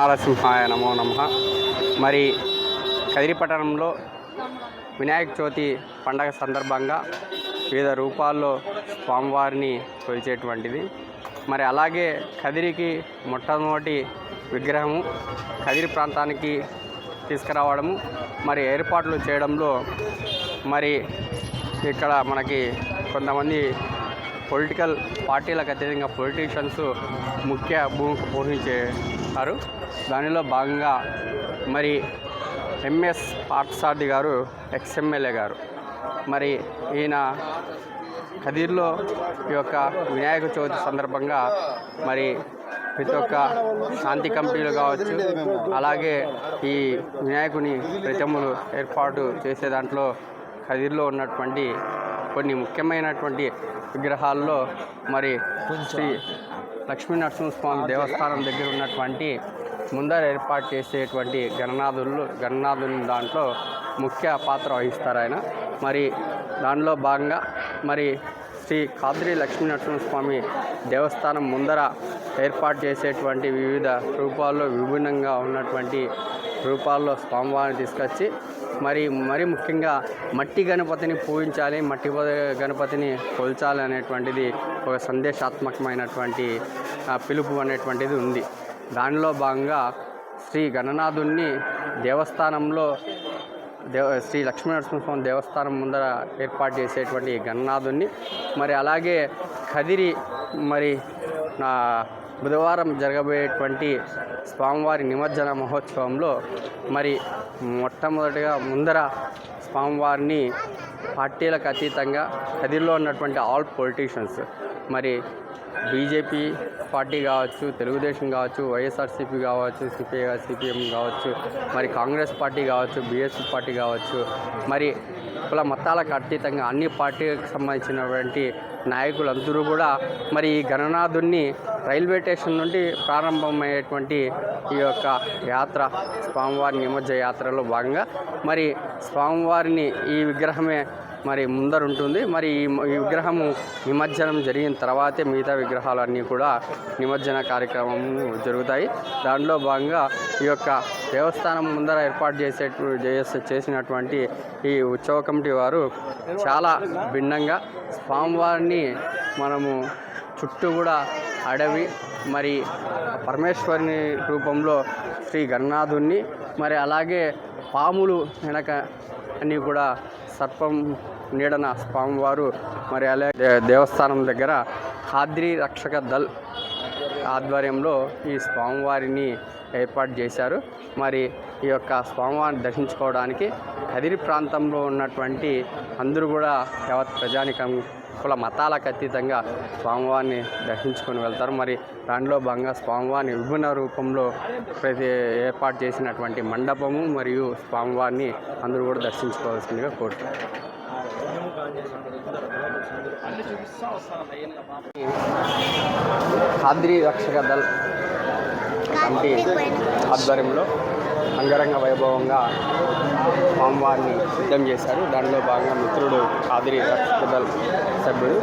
నారసింహాయ నమో నమ. మరి కదిరి పట్టణంలో వినాయక చవితి పండగ సందర్భంగా వివిధ రూపాల్లో స్వామివారిని కొలిచేటువంటిది మరి అలాగే కదిరికి మొట్టమొదటి విగ్రహము కదిరి ప్రాంతానికి తీసుకురావడము మరి ఏర్పాట్లు చేయడంలో మరి ఇక్కడ మనకి కొంతమంది పొలిటికల్ పార్టీలకు అత్యధికంగా పొలిటీషియన్స్ ముఖ్య భూమిక పోషించారు. దానిలో భాగంగా మరి ఎంఎస్ పార్థసారథి గారు ఎక్స్ఎమ్మెల్యే గారు. మరి ఈయన కదిర్లో ఈ యొక్క వినాయక చవితి సందర్భంగా మరి ప్రతి ఒక్క శాంతి కంపెనీలు కావచ్చు అలాగే ఈ వినాయకుని ప్రతిమలు ఏర్పాటు చేసే దాంట్లో కదిర్లో ఉన్నటువంటి కొన్ని ముఖ్యమైనటువంటి విగ్రహాల్లో మరి శ్రీ లక్ష్మీ నరసింహస్వామి దేవస్థానం దగ్గర ఉన్నటువంటి ముందర ఏర్పాటు చేసేటువంటి గణనాథులు గణనాథుని దాంట్లో ముఖ్య పాత్ర వహిస్తారు ఆయన. మరి దానిలో భాగంగా మరి శ్రీ కాద్రి లక్ష్మీ నరసింహస్వామి దేవస్థానం ముందర ఏర్పాటు చేసేటువంటి వివిధ రూపాల్లో విభిన్నంగా ఉన్నటువంటి రూపాల్లో స్వామివారిని తీసుకొచ్చి మరి మరి ముఖ్యంగా మట్టి గణపతిని పూజించాలి మట్టి గణపతిని కొల్చాలి అనేటువంటిది ఒక సందేశాత్మకమైనటువంటి పిలుపు అనేటువంటిది ఉంది. దానిలో భాగంగా శ్రీ గణనాథుణ్ణి దేవస్థానంలో దేవ శ్రీ లక్ష్మీనరసింహస్వామి దేవస్థానం ముందర ఏర్పాటు చేసేటువంటి గణనాథుణ్ణి. మరి అలాగే కదిరి మరి బుధవారం జరగబోయేటువంటి స్వామివారి నిమజ్జన మహోత్సవంలో మరి మొట్టమొదటిగా ముందర స్వామివారిని పార్టీలకు అతీతంగా కదిరిలో ఉన్నటువంటి ఆల్ పొలిటీషియన్స్ మరి బీజేపీ పార్టీ కావచ్చు తెలుగుదేశం కావచ్చు వైఎస్ఆర్సీపీ కావచ్చు సిపిఐ సిపిఎం కావచ్చు మరి కాంగ్రెస్ పార్టీ కావచ్చు బీఎస్పీ పార్టీ కావచ్చు మరి కుల మతాలకు అతీతంగా అన్ని పార్టీలకు సంబంధించినటువంటి నాయకులందరూ కూడా మరి ఈ గణనాథుణ్ణి రైల్వే స్టేషన్ నుండి ప్రారంభమయ్యేటువంటి ఈ యొక్క యాత్ర స్వామివారి నిమజ్జన యాత్రలో భాగంగా మరి స్వామివారిని ఈ విగ్రహమే మరి ముందర ఉంటుంది మరి ఈ ఈ విగ్రహము నిమజ్జనం జరిగిన తర్వాతే మిగతా విగ్రహాలన్నీ కూడా నిమజ్జన కార్యక్రమం జరుగుతాయి. దానిలో భాగంగా ఈ యొక్క దేవస్థానం ముందర ఏర్పాటు చేసే చేసినటువంటి ఈ ఉత్సవ కమిటీ వారు చాలా భిన్నంగా స్వామివారిని మనము చుట్టూ కూడా అడవి మరి పరమేశ్వరుని రూపంలో శ్రీ గణనాథుణ్ణి మరి అలాగే పాములు వెనక అన్నీ కూడా సర్పం నీడన స్వామివారు మరి అలాగే దేవస్థానం దగ్గర ఖాద్రి రక్షక దల్ ఆధ్వర్యంలో ఈ స్వామివారిని ఏర్పాటు చేశారు. మరి ఈ యొక్క స్వామివారిని దర్శించుకోవడానికి కదిరి ప్రాంతంలో ఉన్నటువంటి అందరూ కూడా యావత్ ప్రజానికం కుల మతాలకు అతీతంగా స్వామివారిని దర్శించుకొని వెళ్తారు. మరి దానిలో భాగంగా స్వామివారిని విభిన్న రూపంలో ప్రతి ఏర్పాటు చేసినటువంటి మండపము మరియు స్వామివారిని అందరూ కూడా దర్శించుకోవాల్సిందిగా కోరుతున్నారు ఖాద్రి రక్షక దళ్ కమిటీ ఆధ్వర్యంలో అంగరంగ వైభవంగా అమ్మవారిని సిద్ధం చేశారు. దానిలో భాగంగా మిత్రుడు ఆదిరి రక్షక సభ్యుడు.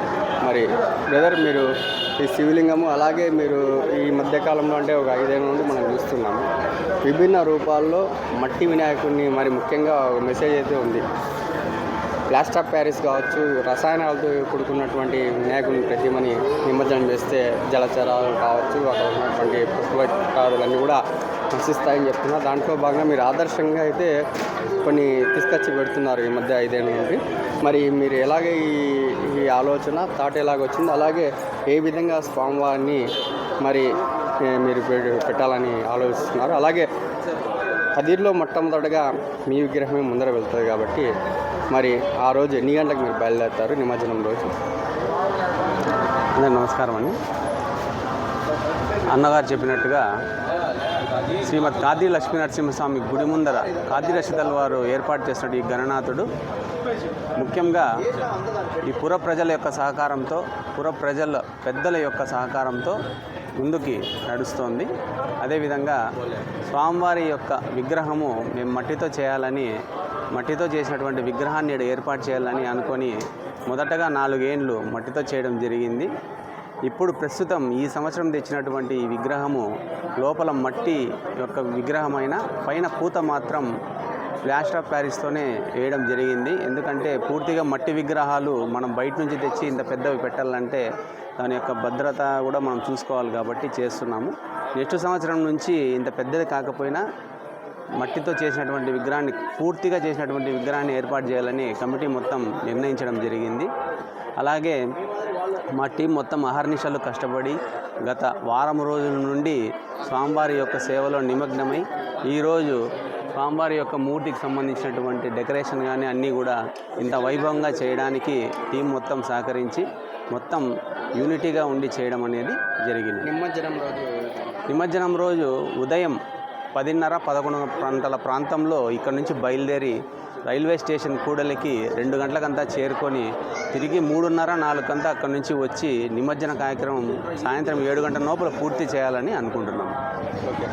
మరి బ్రదర్ మీరు ఈ శివలింగము అలాగే మీరు ఈ మధ్యకాలంలో అంటే ఒక ఐదేళ్ళ నుండి మనం చూస్తున్నాము. విభిన్న రూపాల్లో మట్టి వినాయకుడిని మరి ముఖ్యంగా ఒక మెసేజ్ అయితే ఉంది. ప్లాస్టర్ ఆఫ్ ప్యారిస్ కావచ్చు రసాయనాలతో కూడుకున్నటువంటి వినాయకుని ప్రతిమని నిమజ్జనం చేస్తే జలచరాలు కావచ్చు అక్కడ ఉన్నటువంటి పుష్పకారులన్నీ కూడా నశిస్తాయని చెప్తున్నారు. దాంట్లో భాగంగా మీరు ఆదర్శంగా అయితే కొన్ని తీసుకొచ్చి పెడుతున్నారు ఈ మధ్య ఐదేళ్ళ నుండి. మరి మీరు ఎలాగే ఈ ఈ ఆలోచన థాట్ ఎలాగొచ్చింది అలాగే ఏ విధంగా స్వామివారిని మరి మీరు పె- పెట్టాలని ఆలోచిస్తున్నారు? అలాగే పదిలో మొట్టమొదటగా మీ విగ్రహమే ముందర వెళ్తుంది కాబట్టి మరి ఆ రోజు ఎన్ని గంటలకు మీరు బయలుదేరుతారు? నిమజ్జనం రోజు? అందరూ నమస్కారం అండి. అన్నగారు చెప్పినట్టుగా శ్రీమద్ కాది లక్ష్మీనరసింహస్వామి గుడి ముందర కాది రసితల వారు ఏర్పాటు చేసిన ఈ గణనాథుడు ముఖ్యంగా ఈ పుర ప్రజల యొక్క సహకారంతో పుర ప్రజల పెద్దల యొక్క సహకారంతో ముందుకి నడుస్తోంది. అదేవిధంగా స్వామివారి యొక్క విగ్రహము మేము మట్టితో చేయాలని మట్టితో చేసినటువంటి విగ్రహాన్ని ఏర్పాటు చేయాలని అనుకొని మొదటగా నాలుగేండ్లు మట్టితో చేయడం జరిగింది. ఇప్పుడు ప్రస్తుతం ఈ సంవత్సరం తెచ్చినటువంటి ఈ విగ్రహము లోపల మట్టి యొక్క విగ్రహమైన పైన పూత మాత్రం ప్లాస్టర్ ఆఫ్ ప్యారిస్తోనే వేయడం జరిగింది. ఎందుకంటే పూర్తిగా మట్టి విగ్రహాలు మనం బయట నుంచి తెచ్చి ఇంత పెద్దవి పెట్టాలంటే దాని యొక్క భద్రత కూడా మనం చూసుకోవాలి కాబట్టి చేస్తున్నాము. నెక్స్ట్ సంవత్సరం నుంచి ఇంత పెద్దది కాకపోయినా మట్టితో చేసినటువంటి విగ్రహాన్ని పూర్తిగా చేసినటువంటి విగ్రహాన్ని ఏర్పాటు చేయాలని కమిటీ మొత్తం నిర్ణయించడం జరిగింది. అలాగే మా టీం మొత్తం అహర్నిశలు కష్టపడి గత వారం రోజుల నుండి స్వామివారి యొక్క సేవలో నిమగ్నమై ఈరోజు స్వామివారి యొక్క మూర్తికి సంబంధించినటువంటి డెకరేషన్ కానీ అన్నీ కూడా ఇంత వైభవంగా చేయడానికి టీం మొత్తం సహకరించి మొత్తం యూనిటీగా ఉండి చేయడం అనేది జరిగింది. నిమజ్జనం రోజు నిమజ్జనం రోజు ఉదయం పదిన్నర పదకొండు గంటల ప్రాంతంలో ఇక్కడ నుంచి బయలుదేరి రైల్వే స్టేషన్ కూడలికి రెండు గంటలకంతా చేరుకొని తిరిగి మూడున్నర నాలుగుకంతా అక్కడ నుంచి వచ్చి నిమజ్జన కార్యక్రమం సాయంత్రం ఏడు గంటల లోపల పూర్తి చేయాలని అనుకుంటున్నాం. ఓకే.